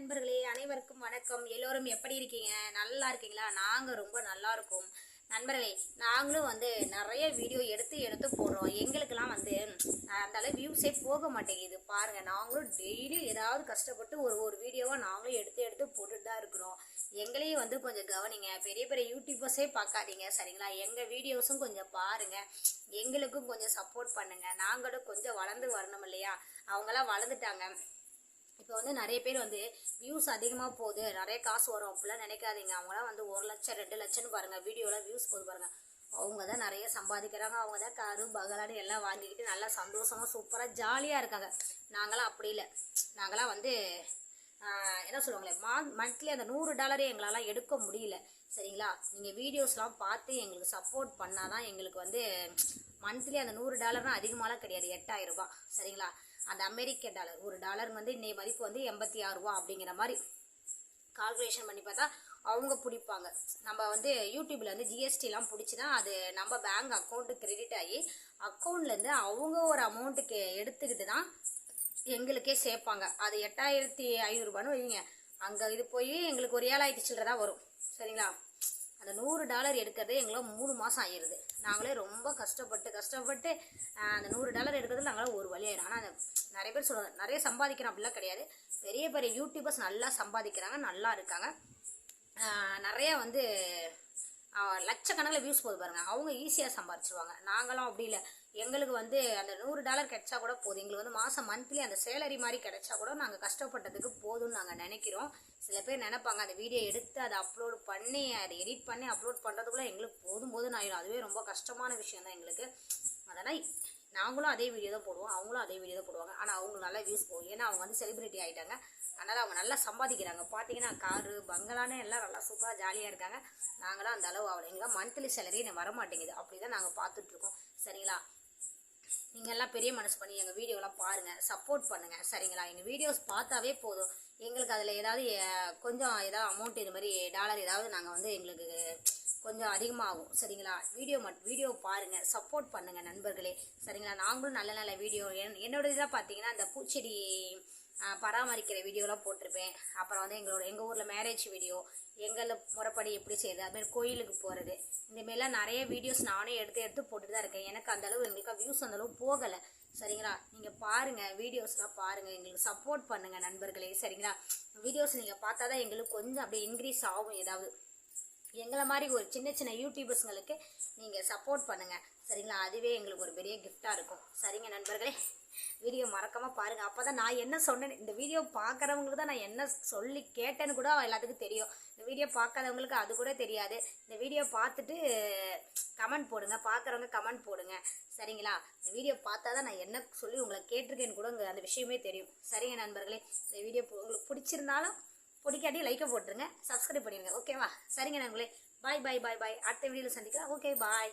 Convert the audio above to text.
நண்பர்களே அனைவருக்கும் வணக்கம். எல்லோரும் எப்படி இருக்கீங்க? நல்லா இருக்கீங்களா? நாங்கள் ரொம்ப நல்லா இருக்கோம். நண்பர்களே நாங்களும் வந்து நிறைய வீடியோ எடுத்து எடுத்து போடுறோம். எங்களுக்கெல்லாம் வந்து அந்த அளவு வியூஸே போக மாட்டேங்குது. பாருங்கள் நாங்களும் டெய்லியும் ஏதாவது கஷ்டப்பட்டு ஒரு ஒரு வீடியோவாக நாங்களும் எடுத்து எடுத்து போட்டுட்டு தான் இருக்கிறோம். எங்களையும் வந்து கொஞ்சம் கவனிங்க. பெரிய பெரிய யூடியூபர்ஸே பார்க்காதீங்க சரிங்களா? எங்கள் வீடியோஸும் கொஞ்சம் பாருங்கள் எங்களுக்கும் கொஞ்சம் சப்போர்ட் பண்ணுங்கள் நாங்களும் கொஞ்சம் வளர்ந்து வரணும் இல்லையா? அவங்களாம் வளர்ந்துட்டாங்க. இப்போ வந்து நிறைய பேர் வந்து வியூஸ் அதிகமாக போகுது. நிறைய காசு வரும் அப்படிலாம் நினைக்காதீங்க. அவங்களாம் வந்து ஒரு லட்சம் ரெண்டு லட்சம்னு பாருங்கள் வீடியோவில் வியூஸ் போகுது பாருங்கள் அவங்க தான் நிறைய சம்பாதிக்கிறாங்க. அவங்க தான் காரு பகலான்னு எல்லாம் வாங்கிக்கிட்டு நல்லா சந்தோஷமாக சூப்பராக ஜாலியாக இருக்காங்க. நாங்களாம் அப்படி இல்லை. நாங்களாம் வந்து என்ன சொல்லுவாங்களே மா மந்த்லி அந்த நூறு டாலரே எங்களால் எடுக்க முடியல. சரிங்களா? நீங்கள் வீடியோஸ்லாம் பார்த்து எங்களுக்கு சப்போர்ட் பண்ணால் தான் எங்களுக்கு வந்து மந்த்லி அந்த நூறு டாலர்னால் அதிகமாலாம் கிடையாது. எட்டாயிரம் ரூபாய். சரிங்களா? அந்த அமெரிக்க டாலர் ஒரு டாலர் வந்து இன்னைய மதிப்பு வந்து எண்பத்தி ஆறு ரூபா அப்படிங்கிற மாதிரி கால்குலேஷன் பண்ணி பார்த்தா அவங்க பிடிப்பாங்க. நம்ம வந்து யூடியூப்ல வந்து ஜிஎஸ்டிலாம் பிடிச்சினா அது நம்ம பேங்க் அக்கௌண்ட்டு கிரெடிட் ஆகி அக்கௌண்ட்லேருந்து அவங்க ஒரு அமௌண்ட்டுக்கு எடுத்துக்கிட்டு தான் எங்களுக்கே சேர்ப்பாங்க. அது எட்டாயிரத்தி ஐநூறுரூபான்னு வைங்க அங்கே இது போய் எங்களுக்கு ஒரு ஏழாயிரத்தி சில்லறதா தான் வரும். சரிங்களா? அந்த நூறு டாலர் எடுக்கிறதே எங்களால் மூணு மாதம் ஆயிடுது நாங்களே ரொம்ப கஷ்டப்பட்டு கஷ்டப்பட்டு அந்த நூறு டாலர் எடுக்கிறது நாங்களாம் ஒரு வழி ஆயிடும் ஆனால் நிறைய பேர் சொல்லுவாங்க நிறைய சம்பாதிக்கிறோம் அப்படிலாம் கிடையாது. பெரிய பெரிய யூடியூபர்ஸ் நல்லா சம்பாதிக்கிறாங்க நல்லா இருக்காங்க. நிறையா வந்து லட்சக்கணக்கில் வியூஸ் போது பாருங்கள் அவங்க ஈஸியாக சம்பாரிச்சிருவாங்க. நாங்களாம் அப்படி இல்லை. எங்களுக்கு வந்து அந்த நூறு டாலர் கிடைச்சா கூட போதும். எங்களுக்கு வந்து மாதம் மந்த்லி அந்த சேலரி மாதிரி கிடைச்சா கூட நாங்கள் கஷ்டப்பட்டதுக்கு போதும்னு நாங்கள் நினைக்கிறோம். சில பேர் நினைப்பாங்க அந்த வீடியோ எடுத்து அதை அப்லோட் பண்ணி அதை எடிட் பண்ணி அப்லோட் பண்ணுறதுக்குள்ளே எங்களுக்கு போதும் போதும் ஆயிடும். அதுவே ரொம்ப கஷ்டமான விஷயம் தான் எங்களுக்கு. அதனால் நாங்களும் அதே வீடியோ தான் போடுவோம். அவங்களும் அதே வீடியோ தான் போடுவாங்க. ஆனால் அவங்களுக்கு நல்லா வியூஸ் போகும். ஏன்னா அவங்க வந்து செலிப்ரிட்டி ஆகிட்டாங்க அதனால் அவங்க நல்லா சம்பாதிக்கிறாங்க. பார்த்தீங்கன்னா காரு பங்களான்னு எல்லாம் நல்லா சூப்பராக ஜாலியாக இருக்காங்க. நாங்களாம் அந்த அளவு ஆகலை எங்களாம் மந்த்லி சேலரி எனக்கு வர மாட்டேங்குது அப்படி தான் நாங்கள் பார்த்துட்ருக்கோம் சரிங்களா? நீங்கள் எல்லாம் பெரிய மனசு பண்ணி எங்கள் வீடியோலாம் பாருங்கள் சப்போர்ட் பண்ணுங்கள் சரிங்களா? எங்கள் வீடியோஸ் பார்த்தாவே போதும். எங்களுக்கு அதில் ஏதாவது கொஞ்சம் ஏதாவது அமௌண்ட் இது மாதிரி டாலர் ஏதாவது நாங்கள் வந்து எங்களுக்கு கொஞ்சம் அதிகமாகும். சரிங்களா? வீடியோ மட் வீடியோ பாருங்கள் சப்போர்ட் பண்ணுங்கள் நண்பர்களே. சரிங்களா? நாங்களும் நல்ல நல்ல வீடியோ என் என்னோட இதில் பார்த்தீங்கன்னா இந்த பூச்செடி பராமரிக்கிற வீடியோலாம் போட்டிருப்பேன். அப்புறம் வந்து எங்களோட எங்கள் ஊரில் மேரேஜ் வீடியோ எங்களை முறைப்படி எப்படி செய்யுது அதுமாரி கோயிலுக்கு போகிறது இந்தமாரிலாம் நிறைய வீடியோஸ் நானே எடுத்து எடுத்து போட்டுட்டு தான் இருக்கேன். எனக்கு அந்தளவு எங்களுக்கு வியூஸ் அந்தளவு போகலை. சரிங்களா? நீங்கள் பாருங்கள் வீடியோஸ்லாம் பாருங்கள் எங்களுக்கு சப்போர்ட் பண்ணுங்கள் நண்பர்களே சரிங்களா? வீடியோஸ் நீங்கள் பார்த்தா தான் எங்களுக்கு கொஞ்சம் அப்படியே இன்க்ரீஸ் ஆகும் ஏதாவது. எங்களை மாதிரி ஒரு சின்ன சின்ன யூடியூபர்ஸுங்களுக்கு நீங்கள் சப்போர்ட் பண்ணுங்கள் சரிங்களா? அதுவே எங்களுக்கு ஒரு பெரிய கிஃப்டாக இருக்கும். சரிங்க நண்பர்களே? வீடியோ மறக்காமல் பாருங்கள் அப்போ தான் நான் என்ன சொன்னேன் இந்த வீடியோ பார்க்குறவங்களுக்கு தான் நான் என்ன சொல்லி கேட்டேன்னு கூட எல்லாத்துக்கும் தெரியும். இந்த வீடியோ பார்க்காதவங்களுக்கு அது கூட தெரியாது. இந்த வீடியோ பார்த்துட்டு கமெண்ட் போடுங்க. பார்க்குறவங்க கமெண்ட் போடுங்க. சரிங்களா? இந்த வீடியோ பார்த்தா தான் நான் என்ன சொல்லி உங்களை கேட்டிருக்கேன்னு கூட அந்த விஷயமே தெரியும். சரிங்க நண்பர்களே? இந்த வீடியோ உங்களுக்கு பிடிச்சிருந்தாலும் பிடிக்காட்டி லைக்கை போட்டுருங்க. சப்ஸ்கிரைப் பண்ணிடுங்க. ஓகேவா சரிங்க நண்பர்களே. பாய் பாய் பாய் பாய் அடுத்த வீடியோவில் சந்திக்கலாம். Okay bye